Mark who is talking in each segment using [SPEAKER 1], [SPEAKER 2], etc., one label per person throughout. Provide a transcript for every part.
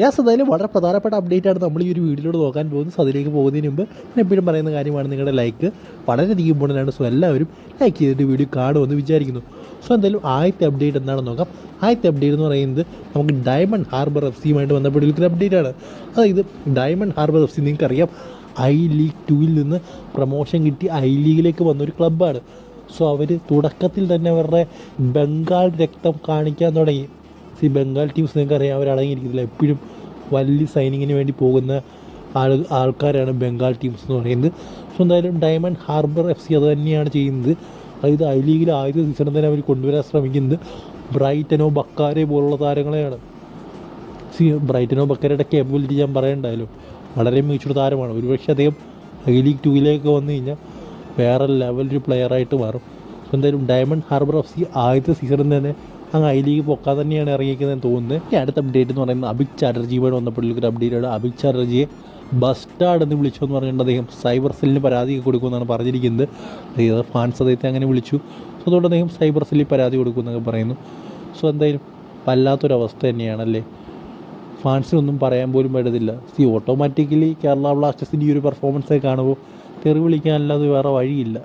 [SPEAKER 1] യാസ് എന്തായാലും വളരെ പ്രധാനപ്പെട്ട അപ്ഡേറ്റ് ആണ് നമ്മൾ ഈ ഒരു വീഡിയോയിലൂടെ നോക്കാൻ പോകുന്നത്. സോ അതിലേക്ക് പോകുന്നതിന് മുമ്പ് ഞാൻ എപ്പോഴും പറയുന്ന കാര്യമാണ് നിങ്ങളുടെ ലൈക്ക് വളരെയധികം ഇമ്പോർട്ടന്റ് സോ എല്ലാവരും ലൈക്ക് ചെയ്തിട്ട് വീഡിയോ കാണുമെന്ന് വിചാരിക്കുന്നു. സോ എന്തായാലും ആദ്യത്തെ അപ്ഡേറ്റ് എന്താണെന്ന് നോക്കാം. ആദ്യത്തെ അപ്ഡേറ്റ് എന്ന് പറയുന്നത് നമുക്ക് ഡയമണ്ട് ഹാർബർ എഫ് സിയുമായിട്ട് ബന്ധപ്പെട്ടിരിക്കുന്ന അപ്ഡേറ്റ് ആണ്. അതായത് ഡയമണ്ട് ഹാർബർ എഫ് സി നിങ്ങൾക്കറിയാം ഐ ലീഗ് ടുവിൽ നിന്ന് പ്രൊമോഷൻ കിട്ടി ഐ ലീഗിലേക്ക് വന്നൊരു ക്ലബ്ബാണ് സോ അവർ തുടക്കത്തിൽ തന്നെ അവരുടെ ബംഗാൾ രക്തം കാണിക്കാൻ തുടങ്ങി. സി ബംഗാൾ ടീംസ് നിങ്ങൾക്ക് അറിയാം അവർ അടങ്ങിയിരിക്കുന്നില്ല എപ്പോഴും വലിയ സൈനിങ്ങിന് വേണ്ടി പോകുന്ന ആൾ ആൾക്കാരാണ് ബംഗാൾ ടീംസ് എന്ന് പറയുന്നത്. സോ എന്തായാലും ഡയമണ്ട് ഹാർബർ എഫ് സി അത് തന്നെയാണ് ചെയ്യുന്നത്. അതായത് ഐ ലീഗിൽ ആദ്യത്തെ സീസണിൽ തന്നെ അവർ കൊണ്ടുവരാൻ ശ്രമിക്കുന്നത് ബ്രൈറ്റനോ ബക്കാരെ പോലുള്ള താരങ്ങളെയാണ്. സി ബ്രൈറ്റനോ ബക്കാരയുടെ കേപ്പബിലിറ്റി ഞാൻ പറയണ്ടായാലും വളരെ മികച്ചൊരു താരമാണ്. ഒരുപക്ഷെ അദ്ദേഹം ഐ ലീഗ് ടൂയിലേക്ക് വന്നു കഴിഞ്ഞാൽ വേറെ ലെവലൊരു പ്ലെയറായിട്ട് മാറും. എന്തായാലും ഡയമണ്ട് ഹാർബർ എഫ് സി ആദ്യത്തെ സീസണിൽ തന്നെ അങ്ങ് ഐ ലീഗ് പൊക്കാൻ തന്നെയാണ് ഇറങ്ങിയിരിക്കുന്നതെന്ന് തോന്നുന്നത് ഈ അടുത്ത അപ്ഡേറ്റ് എന്ന് പറയുന്നത് അഭിക് ചാറ്റർജിയുമായി വന്നപ്പോഴൊരു അപ്ഡേറ്റാണ് അഭിക് ചാറ്റർജിയെ ബസ്റ്റാർഡ് എന്ന് വിളിച്ചു എന്ന് പറഞ്ഞിട്ട് അദ്ദേഹം സൈബർ സെല്ലിന് പരാതി കൊടുക്കുമെന്നാണ് പറഞ്ഞിരിക്കുന്നത്. അതായത് ഫാൻസ് അദ്ദേഹത്തെ അങ്ങനെ വിളിച്ചു. സോ അതുകൊണ്ട് അദ്ദേഹം സൈബർ സെല്ലിൽ പരാതി കൊടുക്കുമെന്നൊക്കെ പറയുന്നു. സോ എന്തായാലും വല്ലാത്തൊരവസ്ഥ തന്നെയാണല്ലേ ഫാൻസിനൊന്നും പറയാൻ പോലും പറ്റത്തില്ല. സി ഓട്ടോമാറ്റിക്കലി കേരള ബ്ലാസ്റ്റേഴ്സിന്റെ ഈ ഒരു പെർഫോമൻസ് കാണുമ്പോൾ തെറി വിളിക്കാനല്ലാതെ വേറെ വഴിയില്ല.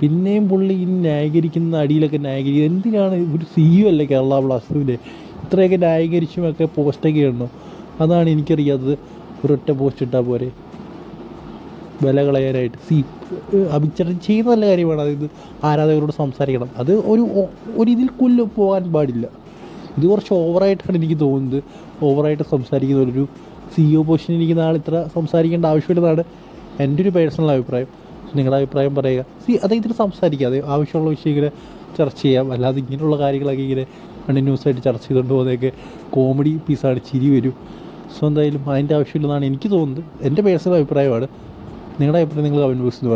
[SPEAKER 1] പിന്നെയും പുള്ളി ഈ ന്യായീകരിക്കുന്ന അടിയിലൊക്കെ ന്യായീകരിക്കുക എന്തിനാണ് ഒരു സി യു അല്ലേ കേരള ബ്ലാസ്റ്റേഴ്സിന്റെ ഇത്രയൊക്കെ ന്യായീകരിച്ചുമൊക്കെ പോസ്റ്റൊക്കെ ഇടണം അതാണ് എനിക്കറിയാത്തത്. ഒരൊറ്റ പോസ്റ്റ് ഇട്ടാൽ പോരെ. വില കളയാനായിട്ട്. സി അഭിചരണം ചെയ്യുന്ന നല്ല കാര്യമാണ്. അതായത് ആരാധകരോട് സംസാരിക്കണം. അത് ഒരു ഒരു ഇതിൽ കൊല്ലം പോകാൻ പാടില്ല. ഇത് കുറച്ച് ഓവറായിട്ടാണ് എനിക്ക് തോന്നുന്നത്. ഓവറായിട്ട് സംസാരിക്കുന്ന ഒരു സി ഒ പൊസിഷനിൽ ഇരിക്കുന്ന ആൾ ഇത്ര സംസാരിക്കേണ്ട ആവശ്യമില്ലെന്നാണ് എന്റെ ഒരു പേഴ്സണൽ അഭിപ്രായം. നിങ്ങളുടെ അഭിപ്രായം പറയുക. സി അദ്ദേഹത്തിന് സംസാരിക്കുക അത് ആവശ്യമുള്ള വിഷയം ഇങ്ങനെ ചർച്ച ചെയ്യാം. അല്ലാതെ ഇങ്ങനെയുള്ള കാര്യങ്ങളൊക്കെ ഇങ്ങനെ കണ്ടിന്യൂസ് ആയിട്ട് ചർച്ച ചെയ്തുകൊണ്ട് പോകുന്നതൊക്കെ കോമഡി പീസാണ് ചിരി വരും. സോ എന്തായാലും അതിന്റെ ആവശ്യമില്ലെന്നാണ് എനിക്ക് തോന്നുന്നത്. എന്റെ പേഴ്സണൽ അഭിപ്രായമാണ്. നിങ്ങളുടെ അഭിപ്രായം നിങ്ങൾ കമന്റ് ബോക്സിൽ